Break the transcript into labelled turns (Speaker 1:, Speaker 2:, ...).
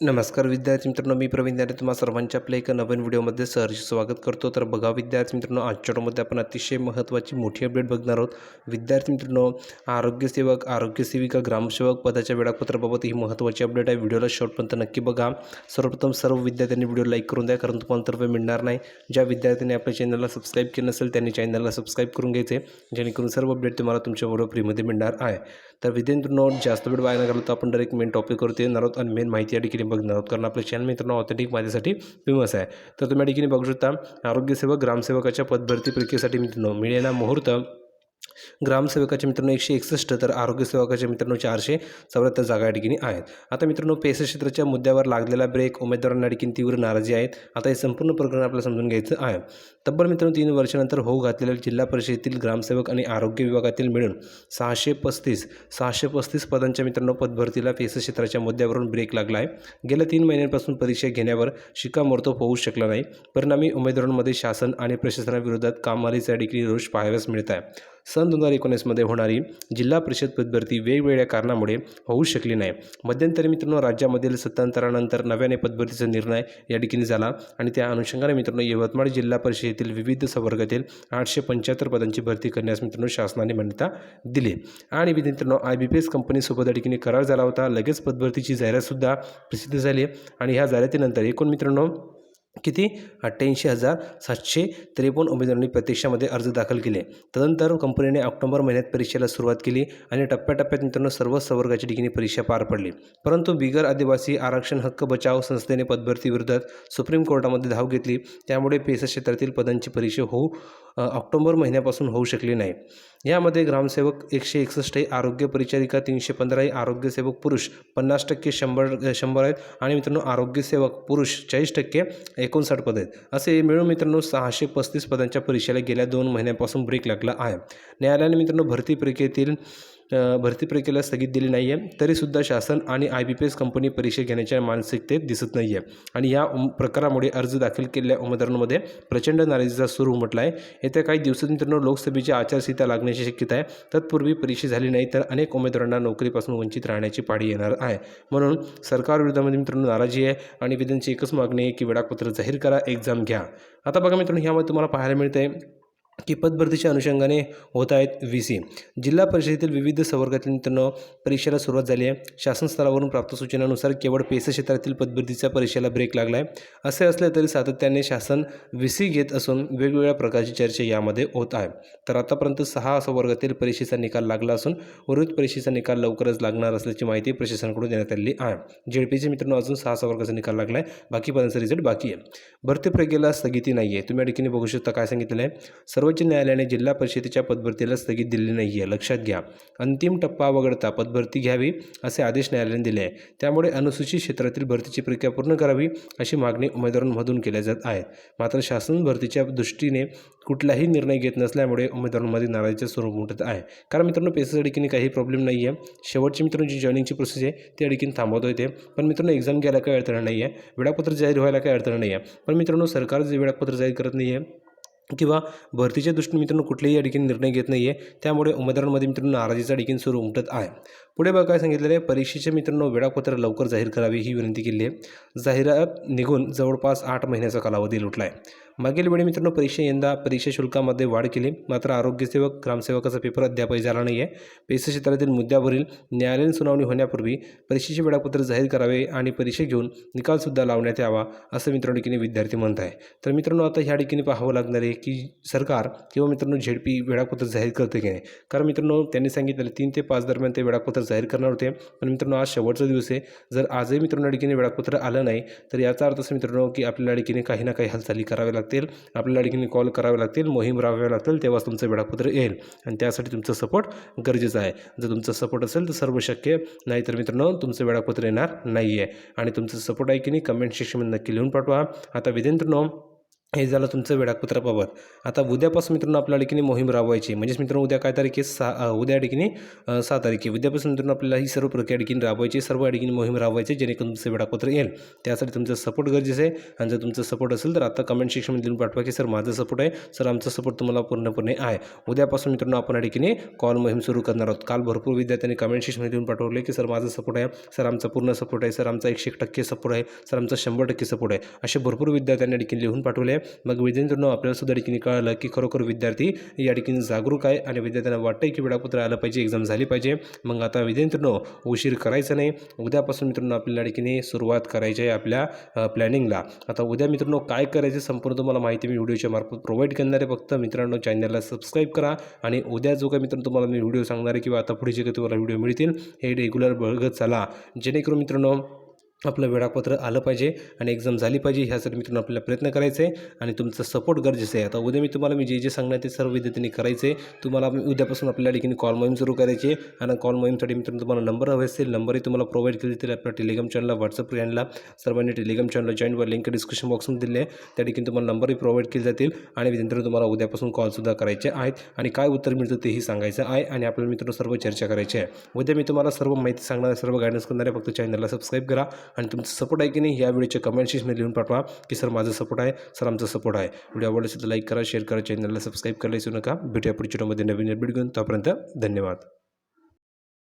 Speaker 1: नमस्कार विद्यार्थी मित्रांनो मी प्रवीण दारे तुम्हा सर्वांच्या आपल्या एका नवीन व्हिडिओमध्ये सहर्ष स्वागत करतो. तर बघा विद्यार्थी मित्रांनो आजच्या व्हिडिओमध्ये आपण अतिशय महत्त्वाची मोठी अपडेट बघणार आहोत. विद्यार्थी मित्रांनो आरोग्यसेवक आरोग्यसेविका ग्रामसेवक पदाच्या वेळापत्राबाबत ही महत्त्वाची अपडेट आहे. व्हिडिओला शॉर्टपर्यंत नक्की बघा. सर्वप्रथम सर्व विद्यार्थ्यांनी व्हिडिओ लाईक करून द्या कारण तुम्हाला तर्फे मिळणार नाही. ज्या विद्यार्थ्यांनी आपल्या चॅनलला सबस्क्राईब केलं नसेल त्यांनी चॅनलला सबस्क्राईब करून घ्यायचे जेणेकरून सर्व अपडेट तुम्हाला तुमच्या व्हिडिओ फ्रीमध्ये मिळणार आहे. तर विद्यार्थी मित्रांनो जास्त वेळ वाया न तर आपण डायरेक्ट मेन टॉपिकवरती येणार आहोत. आणि मेन माहिती या ठिकाणी बघणार आहोत कारण आपलं चॅनल मित्रांनो ऑथेंटिक माझ्यासाठी फेमस आहे. तर तुम्ही या ठिकाणी बघू शकता आरोग्यसेवक ग्रामसेवकाच्या पदभरती प्रक्रियेसाठी मित्रांनो मिळेला मुहूर्त. ग्रामसेवकाच्या मित्रांनो एकशे एकसष्ट तर आरोग्यसेवकाच्या मित्रांनो चारशे चौऱ्याहत्तर जागा या ठिकाणी आहेत. आता मित्रांनो पेस क्षेत्राच्या मुद्द्यावर लागलेला ब्रेक उमेदवारांना ठिकाणी तीव्र नाराजी आहेत. आता हे संपूर्ण प्रकरण आपल्याला समजून घ्यायचं आहे. तब्बल मित्रांनो तीन वर्षानंतर होऊ घातलेल्या जिल्हा परिषदेतील ग्रामसेवक आणि आरोग्य विभागातील मिळून सहाशे पस्तीस सहाशे पस्तीस पदांच्या मित्रांनो पदभरतीला पेस क्षेत्राच्या मुद्द्यावरून ब्रेक लागला आहे. गेल्या तीन महिन्यांपासून परीक्षा घेण्यावर शिक्कामोर्तब होऊ शकला नाही. परिणामी उमेदवारांमध्ये शासन आणि प्रशासनाविरोधात कामालीचा ठिकाणी रोष पाहाव्यास मिळत आहे. सन दोन हजार एकोणीसमध्ये होणारी जिल्हा परिषद पदभरती वेगवेगळ्या कारणामुळे होऊ शकली नाही. मध्यंतरी मित्रांनो राज्यामधील सत्तांतरानंतर नव्याने पदभरतीचा निर्णय या ठिकाणी झाला आणि त्या अनुषंगाने मित्रांनो यवतमाळ जिल्हा परिषदेतील विविध संवर्गातील आठशे पंच्याहत्तर पदांची भरती करण्यास मित्रांनो शासनाने मान्यता दिली. आणि मित्रांनो आय बी पी एस कंपनीसोबत या ठिकाणी करार झाला होता. लगेच पदभरतीची जाहिरातसुद्धा प्रसिद्ध झाली आणि ह्या जाहिरातीनंतर एकूण मित्रांनो किती? अठ्ठ्याऐंशी हजार सातशे त्रेपन्न उमेदवारांनी प्रतीक्षामध्ये अर्ज दाखल केले. तदनंतर कंपनीने ऑक्टोबर महिन्यात परीक्षेला सुरुवात केली आणि टप्प्याटप्प्यात मित्रांनो सर्व संवर्गाची ठिकाणी परीक्षा पार पडली. परंतु बिगर आदिवासी आरक्षण हक्क बचाव संस्थेने पदभरतीविरोधात सुप्रीम कोर्टामध्ये धाव घेतली. त्यामुळे पेसा क्षेत्रातील पदांची परीक्षा होऊ ऑक्टोबर महिन्यापासून होऊ शकली नाही. यामध्ये ग्रामसेवक एकशे एकसष्ट आहे आरोग्य परिचारिका तीनशे पंधरा आहे आरोग्यसेवक पुरुष पन्नास टक्के शंभर शंभर आहेत आणि मित्रांनो आरोग्यसेवक पुरुष चाळीस टक्के एक एकोणसाठ पद आहेत. असे मिळून मित्रांनो सहाशे पस्तीस पदांच्या परीक्षेला गेल्या दोन महिन्यापासून ब्रेक लागला आहे. न्यायालयाने मित्रांनो भरती प्रक्रियेतील भरती प्रक्रियेला स्थगित दिली नाही आहे तरीसुद्धा शासन आणि I B P S company परीक्षा घेण्याच्या मानसिकतेत दिसत नाही आहे आणि या प्रकारामुळे अर्ज दाखल केलेल्या उमेदवारांमध्ये प्रचंड नाराजीचा सूर उमटला आहे येत्या काही दिवसात मित्रांनो लोकसभेची आचारसंहिता लागण्याची शक्यता आहे. तत्पूर्वी परीक्षा झाली नाही तर अनेक उमेदवारांना नोकरीपासून वंचित राहण्याची पाळी येणार आहे. म्हणून सरकारविरोधामध्ये मित्रांनो नाराजी आहे. आणि विधानची एकच मागणी आहे की वेळापत्र जाहीर करा एक्झाम घ्या. आता बघा मित्रांनो ह्यामध्ये तुम्हाला पाहायला मिळते की पदभरतीच्या अनुषंगाने होत आहेत व्ही सी जिल्हा परिषदेतील विविध संवर्गातील मित्रांनो परीक्षेला सुरुवात झाली आहे. शासन स्तरावरून प्राप्त सूचनानुसार केवळ पेस क्षेत्रातील पदभरतीच्या परीक्षेला ब्रेक लागला आहे. असे असले तरी सातत्याने शासन व्ही सी घेत असून वेगवेगळ्या प्रकारची चर्चा यामध्ये होत आहे. तर आतापर्यंत सहा संवर्गातील परीक्षेचा निकाल लागला असून उर्वरित परीक्षेचा निकाल लवकरच लागणार असल्याची माहिती प्रशासनाकडून देण्यात आलेली आहे. जेडपीचे मित्रांनो अजून सहा संवर्गाचा निकाल लागला आहे. बाकी पदांचा रिझल्ट बाकी आहे. भरती प्रक्रियेला स्थगिती नाही आहे तुम्ही या ठिकाणी बघू शकता काय सांगितलेलं आहे. सर्वोच्च न्यायालयाने जिल्हा परिषदेच्या पदभरतीला स्थगित दिलेली नाही आहे लक्षात घ्या. अंतिम टप्पा वगळता पदभरती घ्यावी असे आदेश न्यायालयाने दिले आहे. त्यामुळे अनुसूचित क्षेत्रातील भरतीची प्रक्रिया पूर्ण करावी अशी मागणी उमेदवारांमधून केल्या जात आहे. मात्र शासन भरतीच्या दृष्टीने कुठलाही निर्णय घेत नसल्यामुळे उमेदवारांमध्ये नाराजीचं स्वरूप उठत आहे. कारण मित्रांनो पेसेस अडकीने काही प्रॉब्लेम नाही आहे शेवटची मित्रांनो जी जॉईनिंगची प्रोसेस आहे ती अडकीन थांबवता येते पण मित्रांनो एक्झाम घ्यायला काही अडथळा नाही आहे वेळापत्र जाहीर व्हायला काही अडथळा नाही आहे पण मित्रांनो सरकार जे वेळापत्र जाहीर करत नाही आहे किंवा भरतीच्या दृष्टीने मित्रांनो कुठलेही या ठिकाणी निर्णय घेत नाही आहे त्यामुळे उमेदवारांमध्ये मित्रांनो नाराजीचा देखील सूर उमटत आहे. पुढे बघा काय सांगितलेलं आहे. परीक्षेचे मित्रांनो वेळापत्र लवकर जाहीर करावी ही विनंती केली आहे. जाहिरात निघून जवळपास आठ महिन्याचा कालावधी लुटला आहे मागील वेळी मित्रांनो परीक्षा यंदा परीक्षा शुल्कामध्ये वाढ केली. मात्र आरोग्यसेवक ग्रामसेवकाचा पेपर अद्यापही झाला नाही आहे पेस क्षेत्रातील मुद्द्यावरील न्यायालयीन सुनावणी होण्यापूर्वी परीक्षेचे वेळापत्र जाहीर करावे आणि परीक्षा घेऊन निकालसुद्धा लावण्यात यावा असं मित्रांनो ठिकाणी विद्यार्थी म्हणत आहे तर मित्रांनो आता ह्या ठिकाणी पाहावं लागणार आहे की सरकार किंवा मित्रांनो झेडपी वेळापत्र जाहीर करते की नाही? कारण मित्रांनो त्यांनी सांगितलं तीन ते पाच दरम्यान ते जाहीर करणार होते. पण मित्रांनो आज शेवटचा दिवस आहे. जर आजही मित्रांनो अडकीने वेळापत्र आलं नाही तर याचा अर्थ असं मित्रांनो की आपल्याला लडकीने काही ना काही हालचाली कराव्या लागतील. आपल्याला लडकीने कॉल करावे लागतील मोहीम राबवाव्या लागतील तेव्हाच तुमचं वेळापत्र येईल. आणि त्यासाठी तुमचं सपोर्ट गरजेचा आहे. जर तुमचं सपोर्ट असेल तर सर्व शक्य नाही तर मित्रांनो तुमचं वेळापत्र येणार नाही आहे आणि तुमचं सपोर्ट आहे की नाही कमेंट सेक्शनमध्ये नक्की लिहून पाठवा. आता विधेंद्रनो हे झालं तुमचं वेळापत्राबाबत आता उद्यापासून मित्रांनो आपल्या ठिकाणी मोहीम राबवायची म्हणजेच मित्रांनो उद्या काय तारीख आहे? सहा उद्या ठिकाणी सहा तारीख आहे. उद्यापासून मित्रांनो आपल्याला ही सर्व प्रक्रिया ठिकाणी राबवायची सर्व ठिकाणी मोहीम राबवायची जेणेकरून तुमचं वेळापत्र येईल. त्यासाठी तुमचं सपोर्ट गरजेचं आहे. आणि जर तुमचं सपोर्ट असेल तर आता कमेंट सेक्शनमध्ये लिहून पाठवा की सर माझं सपोर्ट आहे. सर आमचा सपोर्ट तुम्हाला पूर्णपणे आहे. उद्यापासून मित्रांनो आपण या ठिकाणी कॉल मोहीम सुरू करणार आहोत. काल भरपूर विद्यार्थ्यांनी कमेंट सेक्शनमध्ये लिहून पाठवले की सर माझा सपोर्ट आहे. सर आमचा पूर्ण सपोर्ट आहे. सर आमचा एकशे एक टक्के सपोर्ट आहे. सर आमचा शंभर टक्के सपोर्ट आहे. असे भरपूर विद्यार्थ्यांनी ठिकाणी लिहून पाठवले आहे. मग विद्यार्थ्यांनो आपल्याला सुद्धा ठिकाणी कळालं की खरोखर विद्यार्थी या ठिकाणी जागरूक आहे आणि विद्यार्थ्यांना वाटतंय की वेळापत्र आलं पाहिजे एक्झाम झाली पाहिजे. मग आता विद्यार्थ्यांनो उशीर करायचा नाही. उद्यापासून मित्रांनो आपल्याला ठिकाणी सुरुवात करायची आहे आपल्या प्लॅनिंगला आता उद्या मित्रांनो काय करायचं संपूर्ण तुम्हाला माहिती मी व्हिडिओच्या मार्फत प्रोव्हाइड करणार आहे. फक्त मित्रांनो चॅनलला सबस्क्राईब करा आणि उद्या जो काय मित्रांनो तुम्हाला मी व्हिडिओ सांगणार आहे किंवा आता पुढे जे काही तुम्हाला व्हिडिओ मिळतील हे रेग्युलर बघत चला. जेणेकरून मित्रांनो आपलं वेळापत्र आलं पाहिजे आणि एक्झाम झाली पाहिजे ह्यासाठी मित्रांनो आपल्याला प्रयत्न करायचे आहे आणि तुमचं सपोर्ट गरजेचं आहे. आता उद्या मी तुम्हाला मी जे जे सांगणार ते सर्व विद्यार्थ्यांनी करायचे आहे तुम्हाला उद्यापासून आपल्या ठिकाणी कॉल मोहीम सुरू करायची आणि कॉल मोहीमसाठी मित्रांनो तुम्हाला नंबर हवे असेल नंबरही तुम्हाला प्रोव्हाइड केले जातील आपल्या टेलिग्राम चॅनलला व्हॉट्सअप चॅनलला सर्वांनी टेलिग्राम चॅनलला जॉईन वर लिंक डिस्क्रिप्शन बॉक्समध्ये दिले आहे. त्या ठिकाणी तुम्हाला नंबरही प्रोव्हाइड केले जातील आणि मित्रांनो तुम्हाला उद्यापासून कॉलसुद्धा करायचे आहेत. आणि काय उत्तर मिळतं तेही सांगायचं आहे आणि आपल्याला मित्रांनो सर्व चर्चा करायची आहे. उद्या मी तुम्हाला सर्व माहिती सांगणार सर्व गायडन्स करणारे फक्त चॅनलला सबस्क्राईब करा. आणि तुमचं सपोर्ट आहे की नाही या व्हिडिओच्या कमेंट लिहून पाठवा की सर माझा सपोर्ट आहे सर आमचा सपोर्ट आहे. व्हिडिओ आवडला असेल तर लाईक करा शेअर करा चॅनलला सबस्क्राईब करायला विसरू नका. भेटूया पुढच्या व्हिडिओमध्ये नवीन अपडेट घेऊन. तोपर्यंत धन्यवाद.